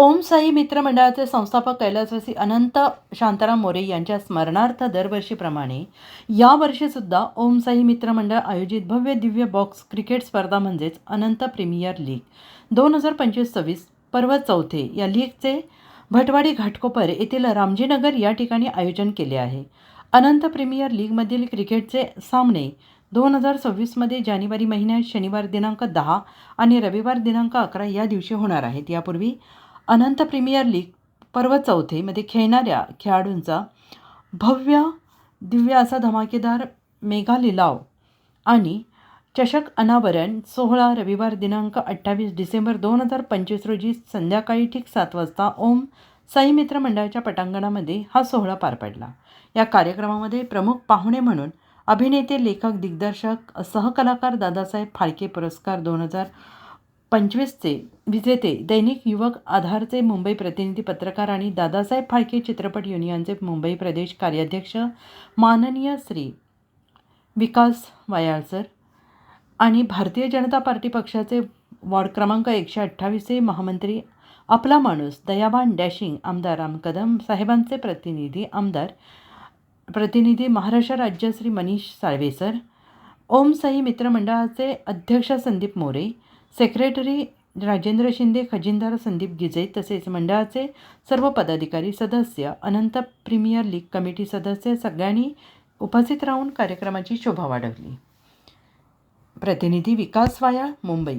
ओम साई मित्र मंडळाचे संस्थापक कैलासवासी अनंत शांताराम मोरे यांच्या स्मरणार्थ दरवर्षीप्रमाणे यावर्षीसुद्धा ओम साई मित्र मंडळ आयोजित भव्य दिव्य बॉक्स क्रिकेट स्पर्धा म्हणजेच अनंत प्रीमियर लीग दोन हजार पंचवीस सव्वीस पर्व चौथे या लीगचे भटवाडी घाटकोपर येथील रामजीनगर या ठिकाणी आयोजन केले आहे. अनंत प्रीमियर लीगमधील क्रिकेटचे सामने दोन हजार सव्वीसमध्ये जानेवारी महिन्यात शनिवार दिनांक दहा आणि रविवार दिनांक अकरा या दिवशी होणार आहेत. यापूर्वी अनंत प्रीमियर लीग पर्व चौथेमध्ये खेळणाऱ्या खेळाडूंचा भव्य दिव्य असा धमाकेदार मेगा लिलाव आणि चषक अनावरण सोहळा रविवार दिनांक अठ्ठावीस डिसेंबर दोन हजार पंचवीस रोजी संध्याकाळी ठीक सात वाजता ओम साई मित्र मंडळाच्या पटांगणामध्ये हा सोहळा पार पडला. या कार्यक्रमामध्ये प्रमुख पाहुणे म्हणून अभिनेते लेखक दिग्दर्शक सहकलाकार दादासाहेब फाळके पुरस्कार दोन हजार पंचवीसचे विजेते दैनिक युवक आधारचे मुंबई प्रतिनिधी पत्रकार आणि दादासाहेब फाळके चित्रपट युनियनचे मुंबई प्रदेश कार्याध्यक्ष माननीय श्री विकास वायाळसर आणि भारतीय जनता पार्टी पक्षाचे वॉर्ड क्रमांक एकशे अठ्ठावीसचे महामंत्री आपला माणूस दयावान डॅशिंग आमदार राम कदम साहेबांचे प्रतिनिधी आमदार प्रतिनिधी महाराष्ट्र राज्य श्री मनीष साळवेसर ओम साई मित्रमंडळाचे अध्यक्ष संदीप मोरे सेक्रेटरी राजेंद्र शिंदे खजिनदार संदीप गिजे तसेच मंडळाचे सर्व पदाधिकारी सदस्य अनंत प्रीमियर लीग कमिटी सदस्य सगळ्यांनी उपस्थित राहून कार्यक्रमाची शोभा वाढवली. प्रतिनिधी विकास वाया मुंबई.